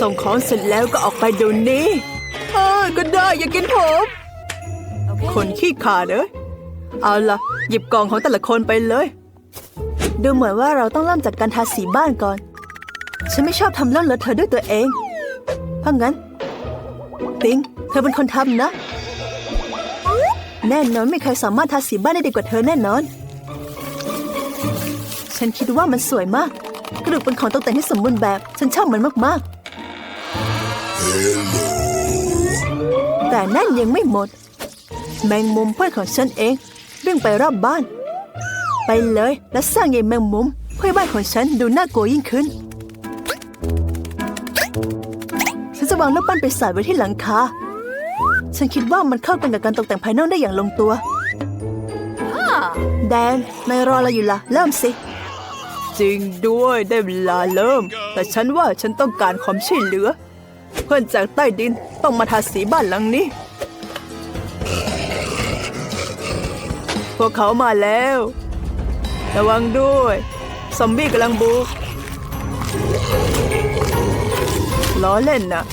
ส่งของเสร็จแล้วก็ออกไปเดี๋ยวนี้เออก็ได้อย่ากินผมคนขี้ขาดเอ้ยเอาล่ะ หยิบกล่องของแต่ละคนไปเลย ดูเหมือนว่าเราต้องเริ่มจากการทาสีบ้านก่อน ฉันไม่ชอบทำเรื่องเลอะเทอะด้วยตัวเอง เพราะงั้น ติง เธอเป็นคนทำนะ แน่นอนไม่ใครสามารถทาสีบ้านได้ดีกว่าเธอแน่นอน ฉันคิดว่ามันสวยมาก กระดูกเป็นของตกแต่งที่สมบูรณ์แบบ ฉันชอบมันมากๆ แต่นั่นยังไม่หมด แมงมุมเพื่อนของฉันเองวิ่งไปรอบบ้าน ไปเลยและสร้างใยแมงมุมเพื่อบ้านของฉันดูน่ากลัวยิ่งขึ้น ฉันจะวางรูปปั้นไปีศาจไว้ที่หลังคา ฉันคิดว่ามันเข้ากันกับการตกแต่งภายนอกได้อย่างลงตัวแดนนายรออะไรอยู่ล่ะ เริ่มสิ จริงด้วยได้เวลาเริ่ม แต่ฉันว่าฉันต้องการความช่วยเหลือ เพื่อนจากใต้ดินต้องมาทาสีบ้านหลังนี้ พวกเขามาแล้ว ระวังด้วย ซอมบี้กำลังบุกล้อเล่นนะ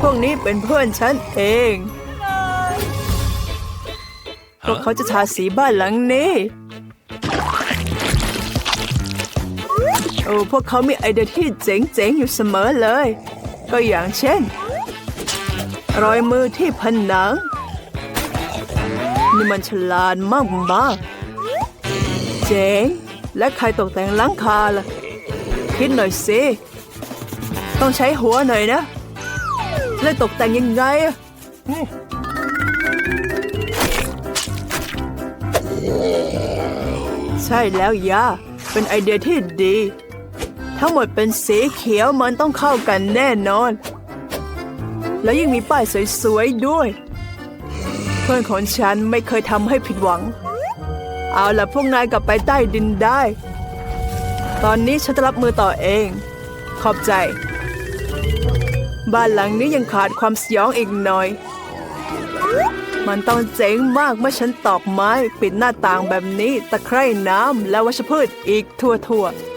พวกนี้เป็นเพื่อนฉันเอง พวกเขาจะทาสีบ้านหลังนี้ โอ้พวกเขามีไอเดียที่เจ๋งๆอยู่เสมอเลย ก็อย่างเช่น รอยมือที่ผนัง นี่มันฉลาดมากมากเจ๋ง และใครตกแต่งหลังคาล่ะ คิดหน่อยสิ ต้องใช้หัวหน่อยนะจะได้ตกแต่งยังไงอะใช่แล้วยาเป็นไอเดียที่ดี ทั้งหมดเป็นสีเขียวมันต้องเข้ากันแน่นอน แล้วยังมีป้ายสวยๆด้วย เพื่อนของฉันไม่เคยทำให้ผิดหวัง เอาละพวกนายกลับไปใต้ดินได้ ตอนนี้ฉันจะรับมือต่อเอง ขอบใจ บ้านหลังนี้ยังขาดความสยองอีกหน่อยมันต้องเจ๋งมากเมื่อฉันตอกไม้ ปิดหน้าต่างแบบนี้ ตะไคร่น้ำและวัชพืชอีกทั่วๆ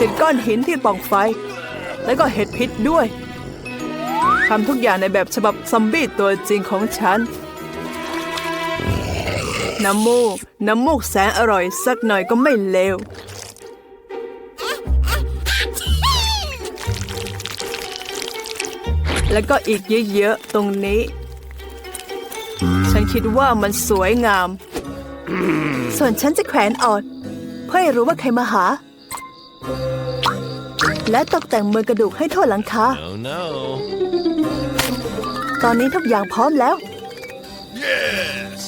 ติดก้อนหินที่ป่องไฟ แล้วก็เห็ดพิษด้วยทำทุกอย่างในแบบฉบับซอมบี้ตัวจริงของฉัน น้ำมูก น้ำมูกแสนอร่อยสักหน่อยก็ไม่เลวแล้วก็อีกเยอะๆตรงนี้ ฉันคิดว่ามันสวยงาม ส่วนฉันจะแขวนออด เพื่อให้รู้ว่าใครมาหา และตกแต่งมือกระดูกให้ทั่วหลังคา Oh no. ตอนนี้ทุกอย่างพร้อมแล้ว Yes.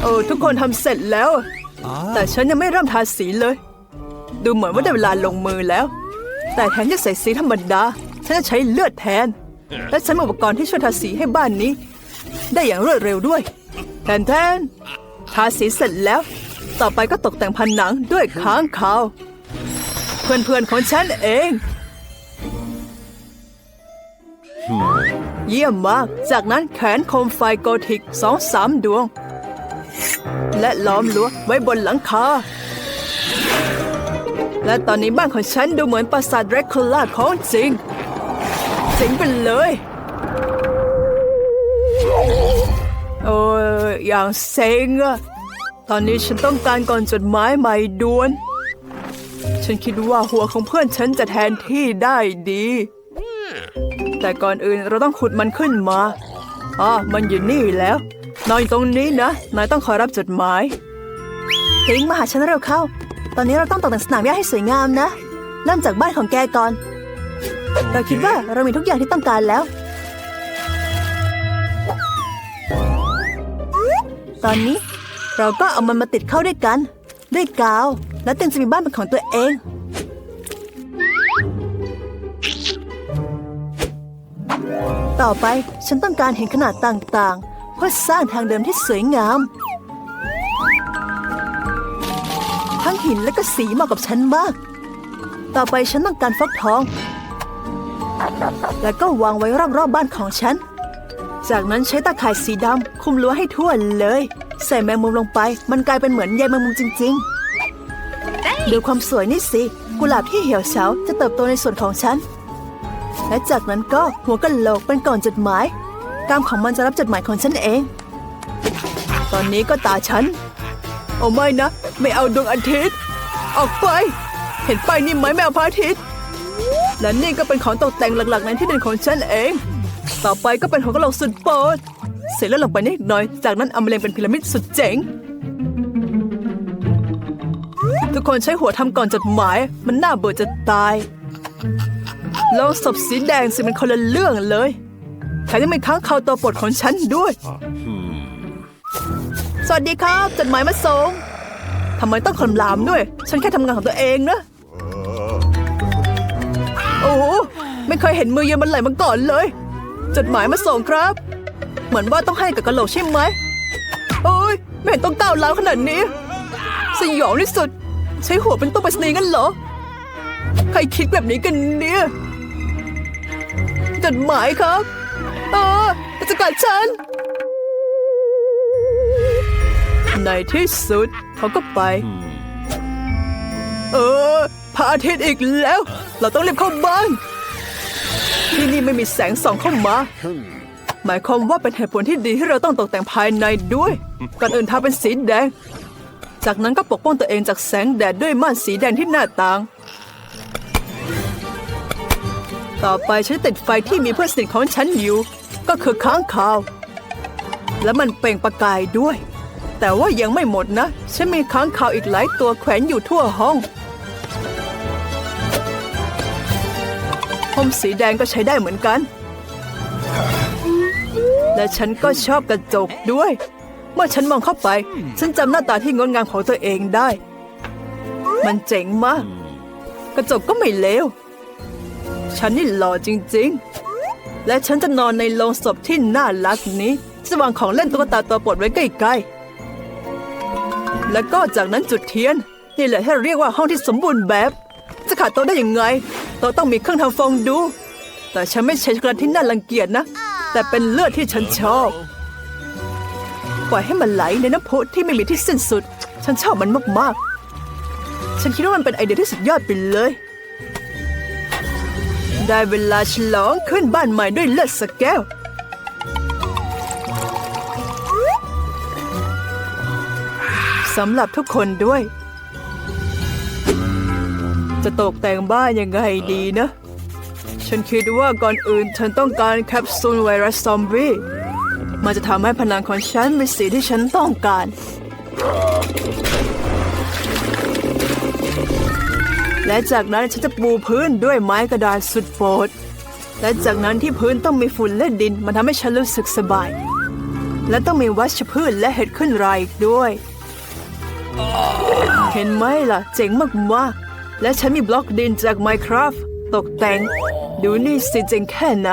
โอ้ทุกคนทำเสร็จแล้ว แต่ฉันยังไม่เริ่มทาสีเลย ดูเหมือนว่าได้เวลาลงมือแล้ว แต่แทนที่จะใส่สีธรรมดา ฉันจะใช้เลือดแทน และฉันมีอุปกรณ์ที่ช่วยทาสีให้บ้านนี้ ได้อย่างรวดเร็วด้วยแทนแทนทาสีเสร็จแล้ว ต่อไปก็ตกแต่งผนังด้วยค้างคาว เพื่อนๆของฉันเอง เยี่ยมมาก จากนั้นแขนโคมไฟโกธิกสองสามดวง และล้อมรั้วไว้บนหลังคา และตอนนี้บ้านของฉันดูเหมือนปราสาทแดรกคูล่าของจริงเจ๋งไปเลย โอ้ยอย่างเซ็งอะตอนนี้ฉันต้องการก่อนจดหมายใหม่ด่วน ฉันคิดว่าหัวของเพื่อนฉันจะแทนที่ได้ดี แต่ก่อนอื่นเราต้องขุดมันขึ้นมาอ๋อมันอยู่นี่แล้ว นอนอยู่ตรงนี้นะ นายต้องคอยรับจดหมายทิ้งมาหาฉันเร็วเข้า ตอนนี้เราต้องตกแต่งสนามหญ้าให้สวยงามนะ เริ่มจากบ้านของแกก่อน เราคิดว่าเรามีทุกอย่างที่ต้องการแล้ว ตอนนี้เราก็เอามันมาติดเข้าด้วยกัน ด้วยกาว แล้วเต็นจะมีบ้านเป็นของตัวเอง ต่อไปฉันต้องการเห็นขนาดต่างๆ เพื่อสร้างทางเดินที่สวยงาม ทั้งหินและก็สีเหมาะกับฉันมาก ต่อไปฉันต้องการฟักทอง แล้วก็วางไว้รอบๆบบ้านของฉัน จากนั้นใช้ตาข่ายสีดำคลุมรั้วให้ทั่วเลย ใส่แมงมุมลงไป มันกลายเป็นเหมือนใยแมงมุมจริงๆดูความสวยนี่สิ กุหลาบที่เหี่ยวเฉาจะเติบโตในส่วนของฉัน และจากนั้นก็หัวกะโหลกเป็นกล่องจดหมายกล้ามของมันจะรับจดหมายของฉันเอง ตอนนี้ก็ตาฉัน โอ้ไม่นะ ไม่เอาดวงอาทิตย์ ออกไป เห็นป้ายนี่ไหมไม่เอาพระอาทิตย์ และนี่ก็เป็นของตกแต่งหลักๆในที่ดินของฉันเอง ต่อไปก็เป็นหัวกะโหลกสุดโปรดเสร็จแล้วลงไปนิดหน่อย จากนั้นเอามาเรียงเป็นพีระมิดสุดเจ๋ง ทุกคนใช้หัวทำก่อนจดหมาย มันน่าเบื่อจะตายโลงศพสีแดงสิมันคนละเรื่องเลยแถมยังเป็นค้างคาวตัวโปรดของฉันด้วย สวัสดีครับ จดหมายมาส่งทำไมต้องคำรามด้วย ฉันแค่ทำงานของตัวเองนะ โอ้โห ไม่เคยเห็นมือเย็นมันไหลมาก่อนเลย จดหมายมาส่งครับ เหมือนว่าต้องให้กับกะโหลกใช่ไหมโอ้ย ไม่เห็นต้องก้าวร้าวขนาดนี้ สยองที่สุด ใช้หัวเป็นตัวไปรษณีกันเหรอ ใครคิดแบบนี้กันเนี่ยจดหมายครับ เออจะกัดฉัน ในที่สุดเขาก็ไป เออพระอาทิตย์อีกแล้ว เราต้องรีบเข้าบ้าน ที่นี่ไม่มีแสงส่องเข้ามา หมายความว่าเป็นเหตุผลที่ดีที่เราต้องตกแต่งภายในด้วย ก่อนอื่นทาเป็นสีแดง จากนั้นก็ปกป้องตัวเองจากแสงแดดด้วยม่านสีแดงที่หน้าต่าง ต่อไปฉันติดไฟที่มีเพื่อนสนิทของฉันอยู่ ก็คือค้างคาว และมันเปล่งประกายด้วย แต่ว่ายังไม่หมดนะ ฉันมีค้างคาวอีกหลายตัวแขวนอยู่ทั่วห้องผมสีแดงก็ใช้ได้เหมือนกัน และฉันก็ชอบกระจกด้วย เมื่อฉันมองเข้าไป ฉันจำหน้าตาที่งดงามของตัวเองได้ มันเจ๋งมาก กระจกก็ไม่เลว ฉันนี่หล่อจริงๆ และฉันจะนอนในโรงศพที่น่ารักนี้จะวางของเล่นตุ๊กตาตัวโปรดไว้ใกล้ๆ แล้วก็จากนั้นจุดเทียน นี่แหละที่เรียกว่าห้องที่สมบูรณ์แบบ จะขาดโต๊ะได้ยังไงโต๊ะต้องมีเครื่องทำฟองดู แต่ฉันไม่ใช่ช็อกโกแลตที่น่ารังเกียจนะ แต่เป็นเลือดที่ฉันชอบ ปล่อยให้มันไหลในน้ำพุที่ไม่มีที่สิ้นสุด ฉันชอบมันมากๆ ฉันคิดว่ามันเป็นไอเดียที่สุดยอดไปเลย ได้เวลาฉลองขึ้นบ้านใหม่ด้วยเลือดสแก้วสำหรับทุกคนด้วย จะตกแต่งบ้านยังไงดีนะ ฉันคิดว่าก่อนอื่นฉันต้องการแคปซูลไวรัสซอมบี้มันจะทำให้ผนังของฉันเป็นสีที่ฉันต้องการ และจากนั้นฉันจะปูพื้นด้วยไม้กระดานสุดโปรดและจากนั้นที่พื้นต้องมีฝุ่นและดิน มันทำให้ฉันรู้สึกสบาย และต้องมีวัชพืชและเห็ดขึ้นรายอีกด้วย เห็นไหมล่ะ เจ๋งมากๆและฉันมีบล็อกดินจาก Minecraft ตกแต่ง ดูนี่สิเจ๋งแค่ไหน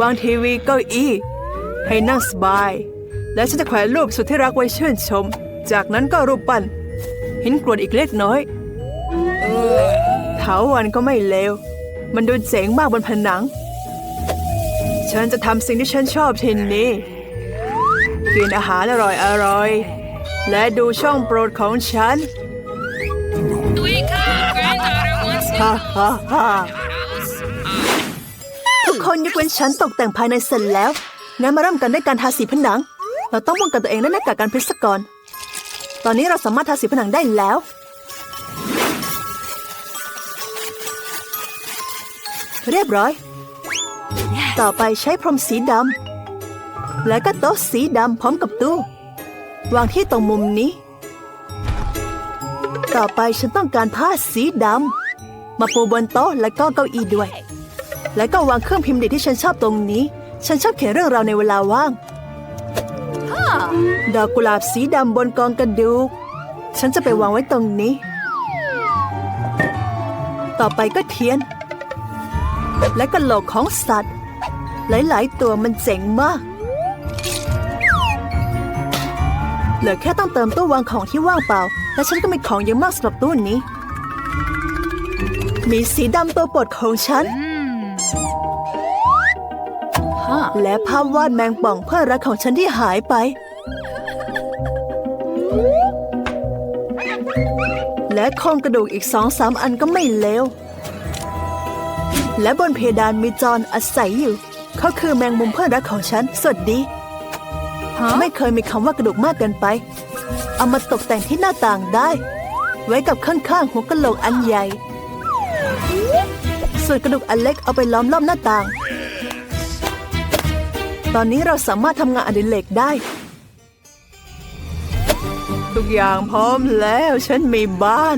วางทีวีเก้าอี้ ให้นั่งสบาย และฉันจะแขวนรูปสุดที่รักไว้ชื่นชม จากนั้นก็รูปปั้นหินกรวดอีกเล็กน้อยเถาวันก็ไม่เลว มันดูเจ๋งมากบนผนัง ฉันจะทำสิ่งที่ฉันชอบทีนี้ กินอาหารอร่อยอร่อยๆและดูช่องโปรดของฉัน Wake up, granddaughter wants to ฮ่าฮ่าฮ่า house. ทุก คนยกเว้นฉันตกแต่งภายในเสร็จแล้ว งั้นมาเริ่มกันด้วยการทาสีผนัง เราต้องป้องกันตัวเองด้วยหน้ากากกันพิษก่อน ตอนนี้เราสามารถทาสีผนังได้แล้ว เรียบร้อย ต่อไปใช้พรมสีดำ และก็โต๊ะสีดำพร้อมกับตู้ วางที่ตรงมุมนี้ ต่อไปฉันต้องการผ้าสีดำ มาปูบนโต๊ะและก็เก้าอี้ด้วย แล้วก็วางเครื่องพิมพ์เด็กที่ฉันชอบตรงนี้ ฉันชอบเขียนเรื่องราวในเวลาว่าง ดอกกุหลาบสีดำบนกองกระดูก ฉันจะไปวางไว้ตรงนี้ ต่อไปก็เทียน และกระโหลกของสัตว์ หลาย ๆ ตัวมันเจ๋งมาก เหลือแค่ต้องเติมตู้วางของที่ว่างเปล่า และฉันก็มีของเยอะมากสำหรับตู้นี้ มีสีดำตัวโปรดของฉัน และภาพวาดแมงป่องเพื่อนรักของฉันที่หายไป และโครงกระดูกอีกสองสามอันก็ไม่เลว และบนเพดานมีจอนอาศัยอยู่ เขาคือแมงมุมเพื่อนรักของฉัน สวัสดี ไม่เคยมีคำว่ากระดูกมากเกินไป เอามาตกแต่งที่หน้าต่างได้ ไว้กับข้างๆหัวกะโหลกอันใหญ่ ส่วนกระดูกอันเล็กเอาไปล้อมรอบหน้าต่าง ตอนนี้เราสามารถทำงานอดิเรกได้ ทุกอย่างพร้อมแล้วฉันมีบ้าน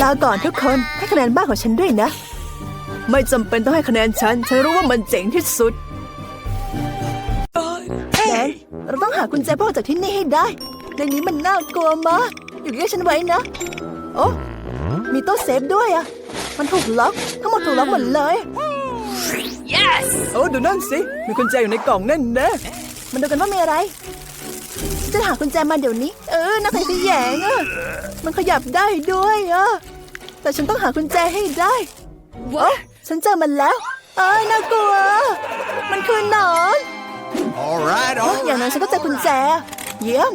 ลาก่อนทุกคนให้คะแนนบ้านของฉันด้วยนะ ไม่จำเป็นต้องให้คะแนนฉัน ฉันรู้ว่ามันเจ๋งที่สุดแดนเราต้องหากุญแจเพื่อออกจากที่นี่ให้ได้ในนี้มันน่ากลัวมาก อยู่เรียกฉันไว้นะ โอ้มีตู้เซฟด้วยอะ มันถูกล็อกทั้งหมดถูกล็อกหมดเลย Yes! โอ้ดูนั่นสิ มีกุญแจอยู่ในกล่องนั่นนะมันดูกันว่ามีอะไรฉันจะหากุญแจมาเดี๋ยวนี้ เออน่าขยะแขยงอะมันขยับได้ด้วยอะแต่ฉันต้องหากุญแจให้ได้โอ้ฉันเจอมันแล้ว เอ้ยน่ากลัว มันคือหนอน All right, โอ้ all อย่างนั้นฉันก็เจอกุญแจ เยี่ยม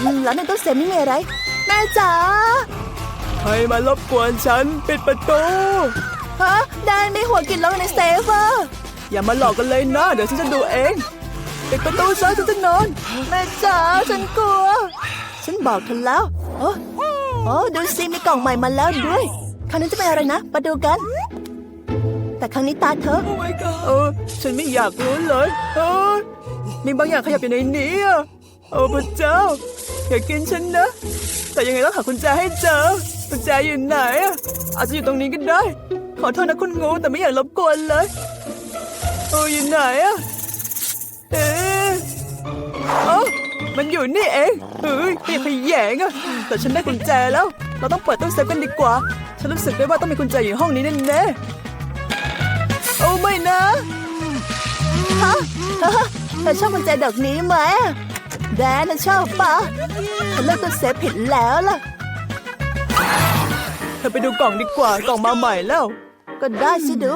อืมแล้วในตู้เซฟนี่มีอะไร แม่จ๋า ใครมารบกวนฉันปิดประตู ฮะแดนมีหัวกินล็อกในเซฟอะอย่ามาหลอกกันเลยนะเดี๋ยวฉันจะดูเอง ปิดประตูซะฉันจะนอน แม่จ๋าฉันกลัว ฉันบอกเธอแล้วโอ้โอ้ดูสิมีกล่องใหม่มาแล้วด้วย ครั้งนี้จะเป็นอะไรนะ มาดูกัน แต่ครั้งนี้ตาเธอ เออ ฉันไม่อยากรู้เลยเออมีบางอย่างขยับอยู่ในนี้อะโอ้พระเจ้า อย่ากินฉันนะ แต่ยังไงต้องหากุญแจให้เจอ กุญแจอยู่ไหนอะอาจจะอยู่ตรงนี้ก็ได้ ขอโทษนะคุณงูแต่ไม่อยากรบกวนเลยโอ้อยู่ไหนอะเอ๊ะเอ้ามันอยู่นี่เองเฮ้ยขยะแขยงอะแต่ฉันได้กุญแจแล้ว เราต้องเปิดตู้เซฟกันดีกว่า ฉันรู้สึกได้ว่าต้องมีกุญแจอยู่ห้องนี้แน่ๆโอ้ไม่นะฮะเธอชอบกุญแจดอกนี้ไหมแดนชอบปะฉันเลือกตัวเซฟผิดแล้วล่ะ เธอไปดูกล่องดีกว่ากล่องมาใหม่แล้ว ก็ได้สิดู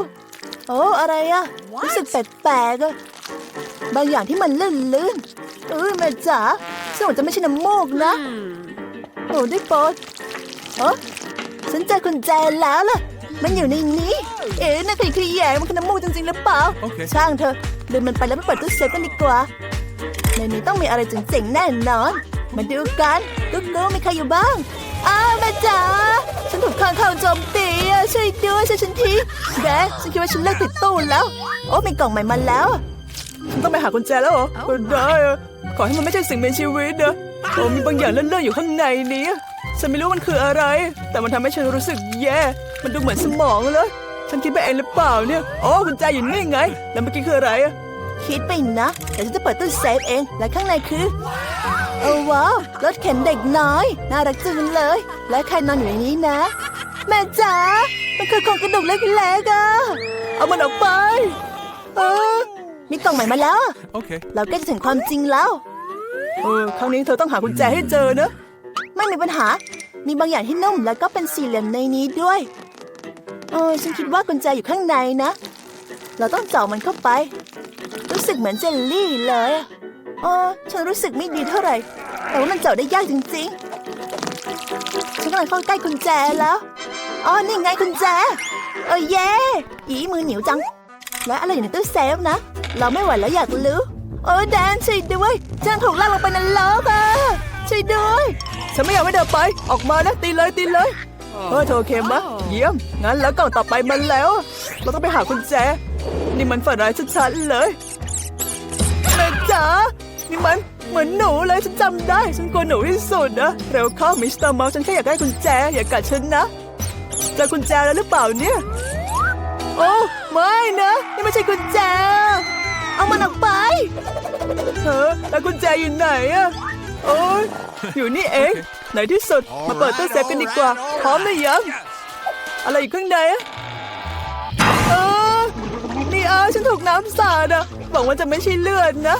โอ้อะไรอะรู้สึกแปลกๆอะบางอย่างที่มันลื่นๆเออแม่จ๋าซึ่งมันจะไม่ใช่น้ำมูกนะโอ้ได้โปรดเออฉันเจอกุญแจแล้วล่ะ มันอยู่ในนี้ เอ๊ะน่าขยขยงมันคือน้ำมูกจริงๆหรือเปล่าโอเคช่างเถอะเดินมันไปแล้วไปเปิดตู้เซฟกันดีกว่า ในนี้ต้องมีอะไรเจ๋งๆแน่นอน มาดูกันกุ๊กกุ๊กมีใครอยู่บ้าง อ้าวแม่จ๋าฉันถูกข้างข่าวโจมตีอะช่วยด้วยช่วยฉันทีแดฉันคิดว่าฉันเลิกติดตู้แล้ว โอ้มีกล่องใหม่มาแล้วฉันต้องไปหากุญแจแล้วเหรอได้อะขอให้มันไม่ใช่สิ่งมีชีวิตนะโอ้มีบางอย่างเลื่อนๆอยู่ข้างในนี้ ฉันไม่รู้มันคืออะไร แต่มันทำให้ฉันรู้สึกแย่ มันดูเหมือนสมองเลย ฉันคิดไปเองหรือเปล่าเนี่ยโอ้กุญแจอยู่นี่ไง แล้วเมื่อกี้คืออะไรอะคิดไปนะแต่ฉันจะเปิดตู้เซฟเองและข้างในคือ โอ้ว้าวรถเข็นเด็กน้อย น่ารักจังเลย และใครนอนอยู่ในนี้นะ แม่จ๋ามันคือโครงกระดูกเล็กๆอะเอามันออกไปเออมีกล่องใหม่มาแล้ว Okay. เราใกล้จะถึงความจริงแล้วเออครั้งนี้เธอต้องหากุญแจให้เจอนะ ไม่มีปัญหา มีบางอย่างที่นุ่มแล้วก็เป็นสี่เหลี่ยมในนี้ด้วยเออฉันคิดว่ากุญแจอยู่ข้างในนะ เราต้องเจาะมันเข้าไป รู้สึกเหมือนเจลลี่เลยอะ เออฉันรู้สึกไม่ดีเท่าไหร่ แต่ว่ามันเจาะได้ยากจริงๆ ฉันกำลังเข้าใกล้กุญแจแล้ว อ๋อ นี่ไงกุญแจ เออเย่อีมือเหนียวจัง และอะไรอยู่ในตู้เซฟนะ เราไม่ไหวแล้วอยากรู้โอ้แดนช่วยด้วย ฉันถูกลากลงไปในล้อกอะช่วยด้วย ฉันไม่อยากให้เดินไป ออกมานะตีเลยตีเลยเออเธอโอเคมะเยี่ยม งั้นแล้วกล่องต่อไปมันแล้ว เราต้องไปหากุญแจ นี่มันฝันร้ายชัดๆเลยแม่จ๋า นี่มันเหมือนหนูเลยฉันจำได้ ฉันกลัวหนูที่สุดนะเร็วเข้ามิสเตอร์เมาส์ฉันแค่อยากได้กุญแจ อย่ากัดฉันนะเจอกุญแจแล้วหรือเปล่าเนี่ย โอ้ไม่นะ นี่ไม่ใช่กุญแจ เอามันออกไปเออแล้วกุญแจอยู่ไหนอะโอ้ยอยู่นี่เองไหนที่สุดมาเปิดตู้เซฟกันดีกว่า พร้อมหรือยังอะไรอยู่ข้างในอะเออนี่อาฉันถูกน้ำสาดอะหวังว่าจะไม่ใช่เลือดนะ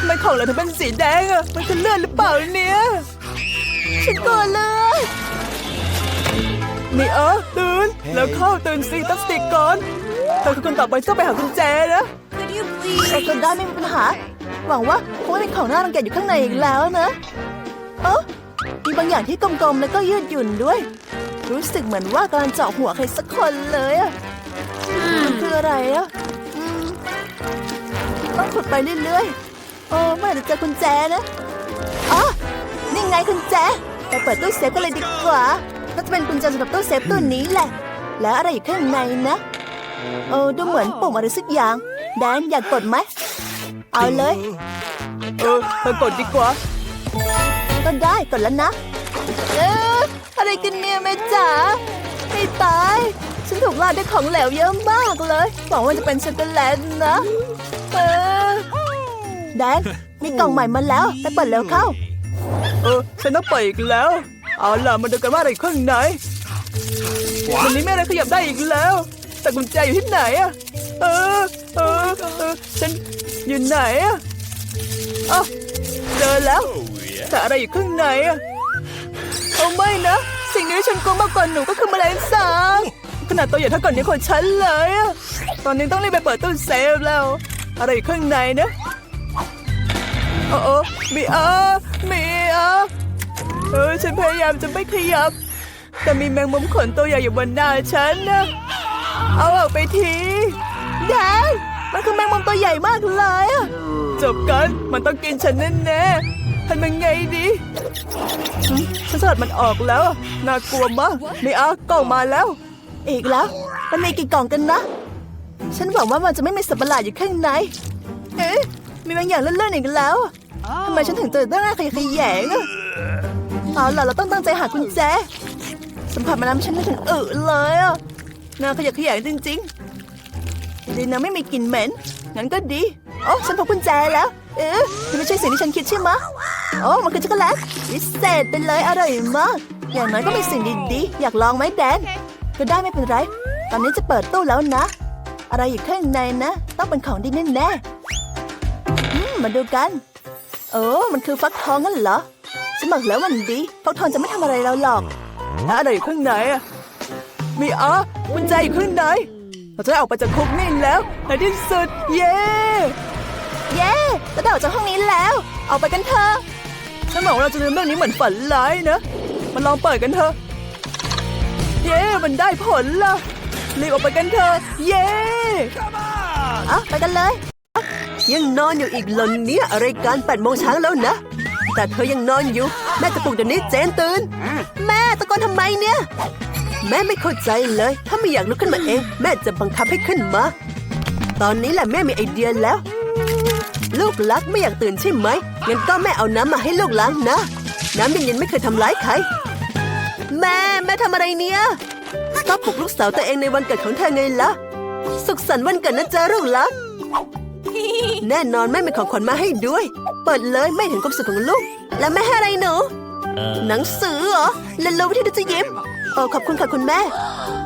ทำไมของเราถึงเป็นสีแดงอะมันคือเลือดหรือเปล่าเนี่ยฉันกลัวเลือดนี่เออตื่นแล้วเข้าตื่นสิตั้งสติก่อนเธอคือคนต่อไปต้องไปหากุญแจนะ Could you เออ please? ก็ได้ไม่มีปัญหา หวังว่าคงไม่มีของน่ารังเกียจอยู่ข้างในอีกแล้วนะเออมีบางอย่างที่กลมๆแล้วก็ยืดหยุ่นด้วย รู้สึกเหมือนว่ากำลังเจาะหัวใครสักคนเลยอะมันคืออะไรอะอืมต้องขุดไปเรื่อยๆ โอ้เมื่อไหร่จะเจอกุญแจนะอ๋อนี่ไงกุญแจไปเปิดตู้เซฟกันเลยดีกว่าน่าจะเป็นกุญแจสำหรับตู้เซฟตู้นี้แหละ แล้วอะไรอยู่ข้างในนะโอ้ดูเหมือนปุ่มอะไรสักอย่าง แดนอยากกดไหมเอาเลยเออไปกดดีกว่าก็ได้กดแล้วนะเอออะไรกันเนี่ยแม่จ๋าไม่ตายฉันถูกลาดด้วยของเหลวเยอะมากเลยหวังว่าจะเป็นช็อกโกแลตนะเออ แดนมีกล่องใหม่มาแล้วไปเปิดเร็วเข้า เออฉันต้องไปอีกแล้ว เอาล่ะมาดูกันว่าอะไรอยู่ข้างในวันนี้ไม่อะไรขยับได้อีกแล้ว แต่กุญแจอยู่ที่ไหนอะเออเออเออฉันอยู่ไหนอะอ๋อเจอแล้วแต่อะไรอยู่ข้างในอะเอาไม่นะ สิ่งนี้ฉันกลัวมากกว่าหนูก็คือแมลงสาบขนาดตัวใหญ่เท่ากับนิ้วของฉันเลยอะตอนนี้ต้องรีบไปเปิดตู้เซฟแล้ว อะไรอยู่ข้างในนะ โอ้โอ้มีอามีอาเออฉันพยายามจะไม่ขยับ แต่มีแมงมุมขนตัวใหญ่อยู่บนหน้าฉันนะเอาออกไปทีแดนมันคือแมงมุมตัวใหญ่มากเลยอะจบกันมันต้องกินฉันแน่ๆทำยังไงดีฉันสลัดมันออกแล้วน่ากลัวมากนี่อะกล่องมาแล้ว อีกแล้ว มันมีกี่กล่องกันนะ ฉันหวังว่ามันจะไม่มีสัตว์ประหลาดอยู่ข้างใน เอ๊ะ มีบางอย่างเลื่อนๆอีกแล้วทำไมฉันถึงเจอตั้งหน้าขยะแขยงอะเอาล่ะเราต้องตั้งใจหากุญแจสัมผัสมาแล้วฉันนึกถึงอึเลยอะน่าขยะแขยงจริงๆดีนะไม่มีกลิ่นเหม็นงั้นก็ดีโอ้ฉันพบกุญแจแล้ว เอ๊ะนี่ไม่ใช่สิ่งที่ฉันคิดใช่ไหมะโอ้มันคือช็อกโกแลตพิเศษไปเลยอร่อยมากอย่างน้อยก็มีสิ่งดีๆอยากลองไหมแดน ก็ได้ไม่เป็นไร ตอนนี้จะเปิดตู้แล้วนะ อะไรอยู่ข้างในนะ ต้องเป็นของดีแน่ๆอื มมาดูกัน โอ้มันคือฟักทองงั้นเหรอฉันบอกแล้วมันดีฟักทองจะไม่ทำอะไรเราหรอกแล้วอะไรอยู่ข้างในอะมีอะกุญแจอยู่ข้างในเราจะได้ออกไปจากคุกนี่แล้วในที่สุด เย้ เย้จะได้ออกจากห้องนี้แล้วเอาไปกันเถอะฉันบอกว่าเราจะลืมเรื่องนี้เหมือนฝันร้ายนะมาลองเปิดกันเถอะเย้ มันได้ผลละรีบออกไปกันเถอะ เย้เอาไปกันเลย ยังนอนอยู่อีกหลนเนี่ยอะไรกันแปดโมงเช้าแล้วนะ แต่เธอยังนอนอยู่ แม่จะปลุกเดี๋ยวนี้เจนตื่น แม่ตะโกนทำไมเนี่ย แม่ไม่เข้าใจเลย ถ้าไม่อยากลุกขึ้นมาเอง แม่จะบังคับให้ขึ้นมา ตอนนี้แหละแม่มีไอเดียแล้ว ลูกรักไม่อยากตื่นใช่ไหมงั้นก็แม่เอาน้ำมาให้ลูกล้างนะ น้ำเย็นๆไม่เคยทำร้ายใคร แม่แม่ทำอะไรเนี่ยก็ปลุกลูกสาวตัวเองในวันเกิดของเธอไงล่ะ สุขสันต์วันเกิดนะจ๊ะลูกรัก แน่นอนแม่มีของขวัญมาให้ด้วย เปิดเลยไม่เห็นความสุขของลูก แล้วแม่ให้อะไรหนูหนังสือเหรอเล่นรู้วิธีดูจะยิ้มโอ้ขอบคุณค่ะคุณแม่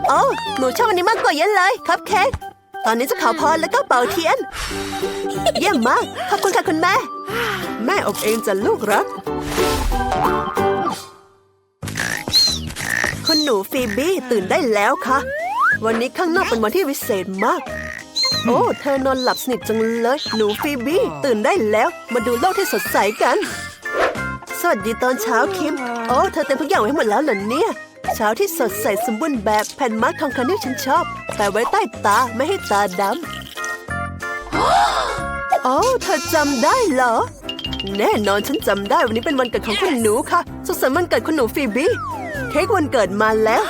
โอ้หนูชอบอันนี้มากกว่าเยอะเลยครับเค้กตอนนี้จะขอพรแล้วก็เป่าเทียน เยี่ยมมากขอบคุณค่ะคุณแม่ แม่อบเองจะลูกรักคุณหนูฟีบี้ตื่นได้แล้วค่ะ วันนี้ข้างนอกเป็นวันที่วิเศษมาก โอ้ เธอนอนหลับสนิทจังเลย หนูฟีบี้ ตื่นได้แล้ว มาดูโลกที่สดใสกัน สวัสดีตอนเช้าคิม โอ้ เธอเต็มทุกอย่างไว้หมดแล้วเหรอเนี่ย เช้าที่สดใสสมบูรณ์แบบแผ่นมาร์คทองคำที่ฉันชอบ แต่ไว้ใต้ตาไม่ให้ตาดำโอ้ เธอจำได้เหรอ แน่นอนฉันจำได้วันนี้เป็นวันเกิดของคุณหนูค่ะ สุขสันต์วันเกิดคุณหนูฟีบี้ เค้กวันเกิดมาแล้ว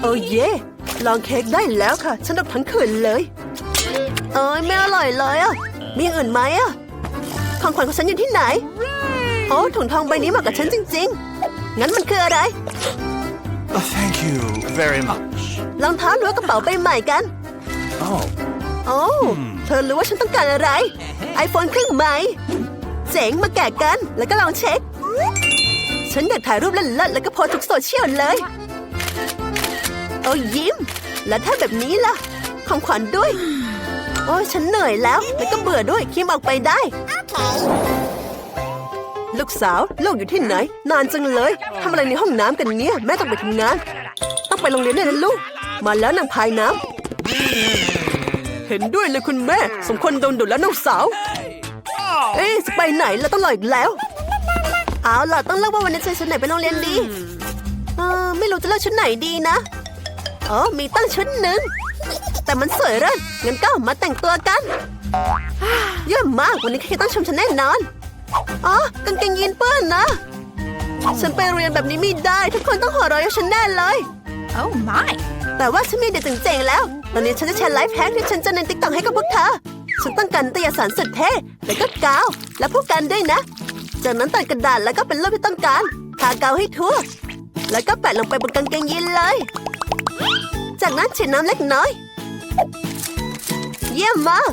โอ้เย่ ลองเค้กได้แล้วค่ะ ฉันรับทั้งคืนเลย เอ้ยไม่อร่อยเลยอะ มีอย่างอื่นไหมอะของขวัญของฉันอยู่ที่ไหน โอ้ถุงทองใบนี้เหมาะกับฉันจริง ๆ งั้นมันคืออะไร Oh, thank you very much. รองเท้าหรือว่ากระเป๋าใบใหม่กัน Oh, โอ้เธอรู้ว่าฉันต้องการอะไรไอโฟนเครื่องใหม่เจ๋งมาแกะกัน แล้วก็ลองเช็ค ฉันอยากถ่ายรูปเล่นๆแล้วก็โพสต์ทุกโซเชียลเลย โอ้ยิ้ม แล้วถ้าแบบนี้ล่ะ ของขวัญด้วย โอ้ยฉันเหนื่อยแล้ว แล้วก็เบื่อด้วยคิมออกไปได้ ลูกสาวลูกอยู่ที่ไหน นานจังเลยทำอะไรในห้องน้ำกันเนี่ย แม่ต้องไปทำงาน ต้องไปโรงเรียนด้วยนะลูก มาแล้วนางพายน้ำเห็นด้วยเลยคุณแม่ สมควรโดนดุแล้วน้องสาว เอ๊ะจะไปไหนเราต้องรออีกแล้ว เอาล่ะต้องเลือกว่าวันนี้จะชุดไหนไปโรงเรียนดีเออไม่รู้จะเลือกชุดไหนดีนะ อ๋อมีตั้งชุดหนึ่ง แต่มันสวยเร่งั้นก็มาแต่งตัวกัน เยี่ยมมากวันนี้ใครต้องชมฉันแน่นอน อ๋อกางเกงยีนเปื้อนนะ ฉันไปเรียนแบบนี้ไม่ได้ ทุกคนต้องหัวเราะกับฉันแน่เลย Oh my. แต่ว่าฉันมีเด็ดเจ๋งๆแล้ว ตอนนี้ฉันจะแชร์ไลฟ์แพ็กที่ฉันจะในติ๊กต็อกให้กับพวกเธอ ฉันต้องการนิตยสารสุดเท่แล้วก็กาว และผู้กันด้วยนะ จากนั้นตัดกระดาษแล้วก็เป็นรูปที่ต้องการ ทากาวให้ทั่ว แล้วก็แปะลงไปบนกางเกงยีนเลย จากนั้นฉีดน้ำเล็กน้อย เยี่ยมมาก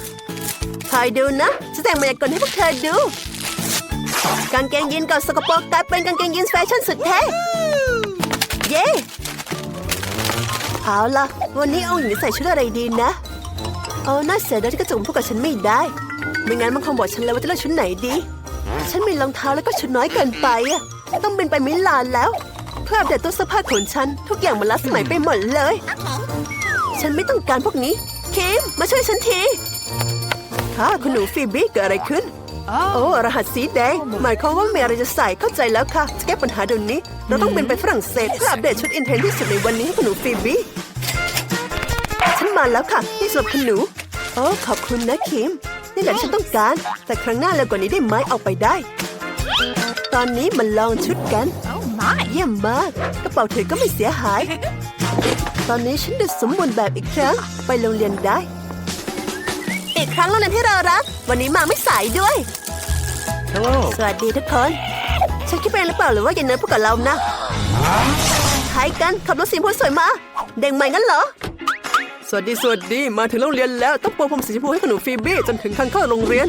คอยดูนะจะแต่งมายากลให้พวกเธอดู กางเกงยีนก่อสกปรกกลายเป็นกางเกงยีนแฟชั่นสุดเท่เย้เอาล่ะ วันนี้เอาหญิงใส่ชุดอะไรดีนะ เอาน่าเสียดายที่กระจุมพูดกับฉันไม่ได้ ไม่งั้นมันคงบอกฉันแล้วว่าจะเลือกชุดไหนดี ฉันมีรองเท้าแล้วก็ชุดน้อยเกินไปอะต้องบินไปมิลานแล้ว พื่ออัปเดตตู้เสื้อผ้าของฉัน ทุกอย่างมันล้าสมัยไปหมดเลย ฉันไม่ต้องการพวกนี้ คิม มาช่วยฉันที ค่ะ คุณหนูฟีบี้เกิดอะไรขึ้น โอ้รหัสสีแดง หมายความว่ามีอะไรจะใส่เข้าใจแล้วค่ะจะแก้ปัญหาเดี๋ยวนี้ เราต้องบินไปฝรั่งเศสเพื่ออัปเดตชุดอินเทรนด์ที่สุดในวันนี้ให้คุณหนูฟีบี้ฉันมาแล้วค่ะนี่สำหรับคุณหนูโอ้ขอบคุณนะคิม นี่แหละที่ฉันต้องการ แต่ครั้งหน้าเร็วกว่านี้ได้ไหมเอาไปได้ ตอนนี้มาลองชุดกัน Oh my. เยี่ยมมากกระเป๋าเธอก็ไม่เสียหาย ตอนนี้ฉันดูสมบูรณ์แบบอีกครั้ง ไปโรงเรียนได้ อีกครั้งแล้วนะที่เรารัก วันนี้มาไม่สายด้วย Hello. สวัสดีทุกคน ฉันคิดไปเองหรือเปล่าหรือว่ายันเนิร์ดพูดกับเรานะใครกันขับรถสีชมพูสวยมา เด็กใหม่งั้นเหรอ สวัสดีสวัสดีมาถึงโรงเรียนแล้วต้องโปรผมสีชมพูให้ขนมฟีบี้จนถึงทางเข้าโรงเรียน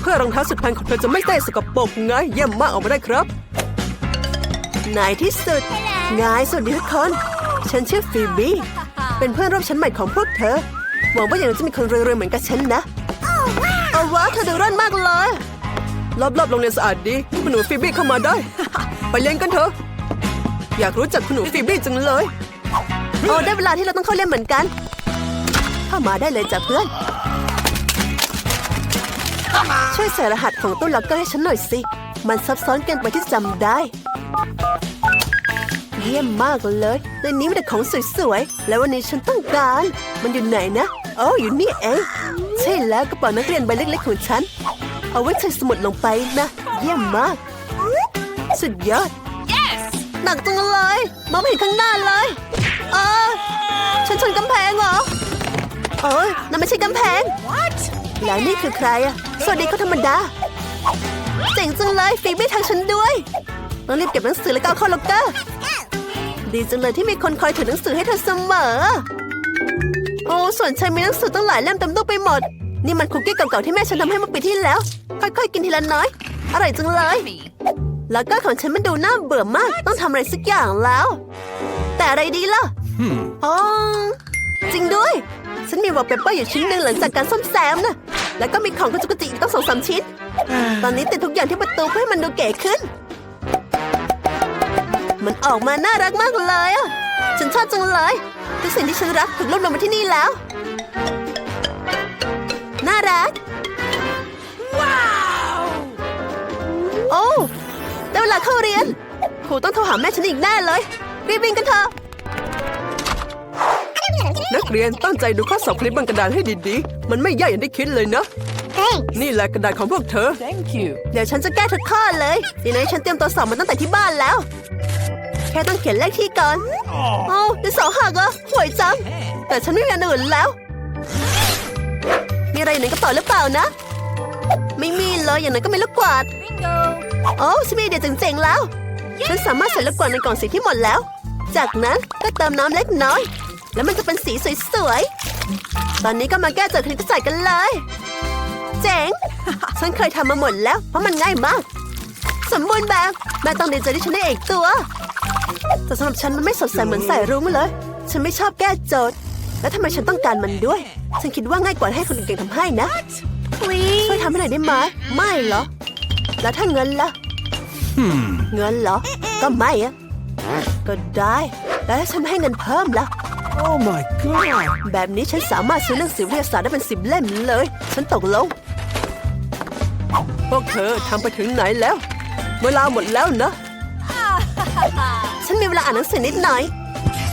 เพื่อรองเท้าสุดแพงของเธอจะไม่ได้สกปรกไงเยี่ยมมากออกมาได้ครับ ในที่สุดไงสวัสดีทุกคน ฉันชื่อฟีบี้ เป็นเพื่อนร่วมชั้นใหม่ของพวกเธอ หวังว่าอย่างนั้นจะมีคนรวยๆเหมือนกับฉันนะเอาวะเธอดูร่อนมากเลยรอบๆโรงเรียนสะอาดดีคุณหนูฟีบี้เข้ามาได้ ไปเล่นกันเถอะ อยากรู้จักคุณหนูฟีบี้จังเลยโอ้ได้เวลาที่เราต้องเข้าเล่นเหมือนกัน เข้ามาได้เลยจ้ะเพื่อน ช่วยใส่รหัสของตู้ล็อกเกอร์ให้ฉันหน่อยสิ มันซับซ้อนเกินไปที่จำได้ เยี่ยมมากเลย ในนี้มีแต่ของสวยๆ แล้ววันนี้ฉันต้องการ มันอยู่ไหนนะโอ้อยู่นี่เอง ใช่แล้วกระเป๋านักเรียนใบเล็กๆของฉัน เอาไว้ใส่สมุดลงไปนะ เยี่ยมมาก สุดยอด Yes. หนักจังเลยมองไม่เห็นข้างหน้าเลยเออฉันชนกำแพงเหรอเอ้ยนั่นไม่ใช่กำแพง What? แล้วนี่คือใครอะสวัสดีเขาธรรมดา เจ๋งจังเลยฟีบี้ทางฉันด้วยต้องรีบเก็บหนังสือแล้วก็เอาเข้าล็อกเกอร์ดีจังเลยที่มีคนคอยถือหนังสือให้เธอเสมอ โอ้ส่วนฉันมีหนังสือตั้งหลายเล่มเต็มตู้ไปหมด นี่มันคุกกี้เก่าๆที่แม่ฉันทำให้เมื่อปีที่แล้ว ค่อยๆกินทีละน้อย อร่อยจังเลย Me. แล้วก็ของฉันมันดูน่าเบื่อมาก ต้องทำอะไรสักอย่างแล้ว แต่อะไรดีล่ะ Hmm. อ๋อจริงด้วย ฉันมีวอลเปเปอร์อยู่ชิ้นหนึ่งหลังจากการซ่อมแซมนะ แล้วก็มีของกระจุกกระจิกอีกต้องสองสามชิ้น ตอนนี้ติดทุกอย่างที่ประตูเพื่อให้มันดูเก๋ขึ้น มันออกมาน่ารักมากเลยอะ ฉันชอบจังเลย ทุกสิ่งที่ฉันรักถูกรวบรวมมาที่นี่แล้ว น่ารักโอ้ได้เวลาเข้าเรียนครูต้องโทรหาแม่ฉันอีกแน่เลย รีบวิ่งกันเถอะ นักเรียนตั้งใจดูข้อสอบคลิปบนกระดานให้ดีๆ มันไม่ยากอย่างที่คิดเลยนะ นี่แหละกระดาษของพวกเธอ Thank you เดี๋ยวฉันจะแก้ทุกข้อเลยดีนะฉันเตรียมตัวสอบมาตั้งแต่ที่บ้านแล้ว แค่ต้องเขียนเลขที่ก่อนเอ้าดินสอหักเหรอห่วยจัง แต่ฉันไม่มีอันอื่นแล้ว มีอะไรอยู่ในกระเป๋าหรือเปล่านะ ไม่มีเลยอย่างนั้นก็มีลูกกวาด Bingo. โอ้ฉันมีไอเดียเจ๋งๆแล้ว ฉันสามารถใส่ลูกกวาดในกล่องสีที่หมดแล้ว จากนั้นก็เติมน้ำเล็กน้อย แล้วมันจะเป็นสีสวยๆ ตอนนี้ก็มาแก้โจทย์คณิตศาสตร์กันเลย เจ๋ง ฉันเคยทำมาหมดแล้ว เพราะมันง่ายมาก สมบูรณ์แบบ แม่ต้องดีใจที่ฉันได้เอกตัว แต่สำหรับฉันมันไม่สดใสเหมือนใส่รุ้งเลย ฉันไม่ชอบแก้โจทย์ แล้วทำไมฉันต้องการมันด้วย ฉันคิดว่าง่ายกว่าให้คนเก่งๆทำให้นะช่วยทำให้หน่อยได้ไหมไม่เหรอ แล้วถ้าเงินล่ะ Hmm. เงินเหรอ ก็ไม่อะก็ได้ แล้วถ้าฉันไม่ให้เงินเพิ่มล่ะ Oh my god. แบบนี้ฉันสามารถซื้อหนังสือวิทยาศาสตร์ได้เป็นสิบเล่มเลย ฉันตกลง พวกเธอทำไปถึงไหนแล้ว เวลาหมดแล้วนะ ฉันนมีเวลาอ่านหนังสือนิดหน่อย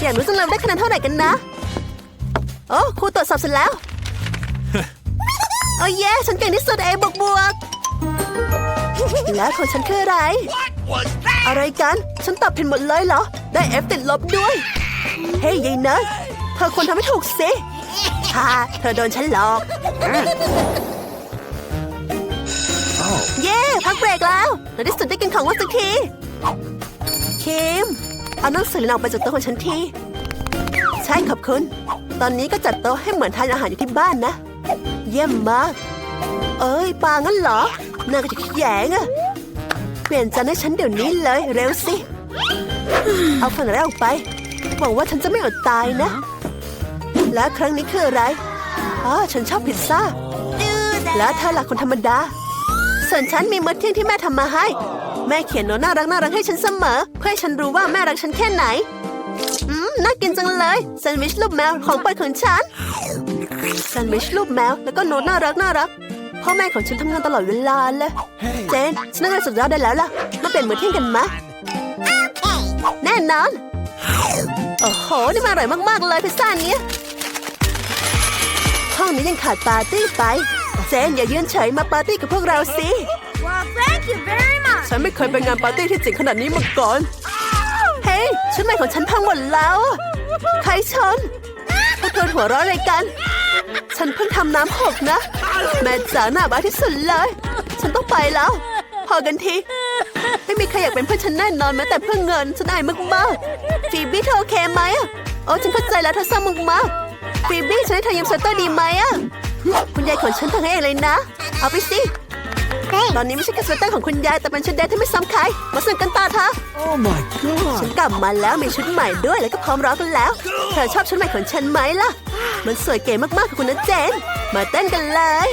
อยากรู้จังเลยว่าได้คะแนนเท่าไหร่กันนะ โอ้ครูตรวจสอบเสร็จแล้ว โอ้เย่ฉันเก่งที่สุดเองบวกบวก แล้วของฉันคืออะไร อะไรกัน ฉันตอบผิดหมดเลยเหรอ ได้ F ติดลบด้วย เฮ้ยยายเนิร์ดเธอควรทำให้ถูกสิฮ่าเธอโดนฉันหลอก เย้พักเบรกแล้วในที่สุดได้กินของว่างสักทีคิมเอาหนังสือเรียนออกไปจากโต๊ะของฉันทีใช่ขอบคุณ ตอนนี้ก็จัดโต๊ะให้เหมือนทานอาหารอยู่ที่บ้านนะ เยี่ยมมาก เอ้ยปางั้นเหรอน่าก็จะขี้แยงอะเปลี่ยนจานให้ฉันเดี๋ยวนี้เลยเร็วสิ เอาฝั่งแรกออกไป หวังว่าฉันจะไม่อดตายนะ และครั้งนี้คืออะไรอ๋อฉันชอบพิซซ่า แล้วเธอหลักคนธรรมดา ส่วนฉันมีมื้อเที่ยงที่แม่ทำมาให้ แม่เขียนโน้ตน่ารักน่ารักให้ฉันเสมอ เพื่อให้ฉันรู้ว่าแม่รักฉันแค่ไหน อืม น่ากินจังเลยแซนด์วิชรูปแมวของโปรดของฉันแซนด์วิชรูปแมวแล้วก็โน้ตน่ารักน่ารักพ่อแม่ของฉันทำงานตลอดเวลาเลย Hey. เจน ฉันนั่งเรียนสุดยอดได้แล้วล่ะ มาเปลี่ยนมื้อเที่ยงกันมะแน่นอน โอ้โห นี่มาอร่อยมาก ๆ เลยพิซซ่าเนี้ยห้องนี้ยังขาดปาร์ตี้ไป เจนอย่ายืนเฉยมาปาร์ตี้กับพวกเราสิ Well, thank you very much. ฉันไม่เคยไปงานปาร์ตี้ที่เจ๋งขนาดนี้มาก่อน เฮ้ยชุดใหม่ของฉันพังหมดแล้วอะใครชนพวกเธอหัวเราะอะไรกัน ฉันเพิ่งทำน้ำหกนะ แม่จ๋าหน้าบ้าที่สุดเลย ฉันต้องไปแล้ว พอกันที ไม่มีใครอยากเป็นเพื่อนฉันแน่นอนแม้แต่เพื่อเงินฉันอายมากๆ ฟีบี้เธอโอเคไหมอะโอ้ฉันเข้าใจแล้วเธอซ่อมมากๆฟีบี้ฉันให้เธอยืมสเวตเตอร์ดีไหมอะคุณยายของฉันทำให้เองเลยนะ เอาไปสิตอนนี้ไม่ใช่แค่สเวตเตอร์ของคุณยายแต่เป็นชุดเดทที่ไม่ซ้ำใครมาสั่งกันตาเธอ Oh my ฉัน god. กลับมาแล้วมีชุดใหม่ด้วยแล้วก็พร้อมร้องกันแล้ว เธอชอบชุดใหม่ของฉันไหมล่ะ มันสวยเก๋มากๆค่ะคุณนะเจน มาเต้นกันเลย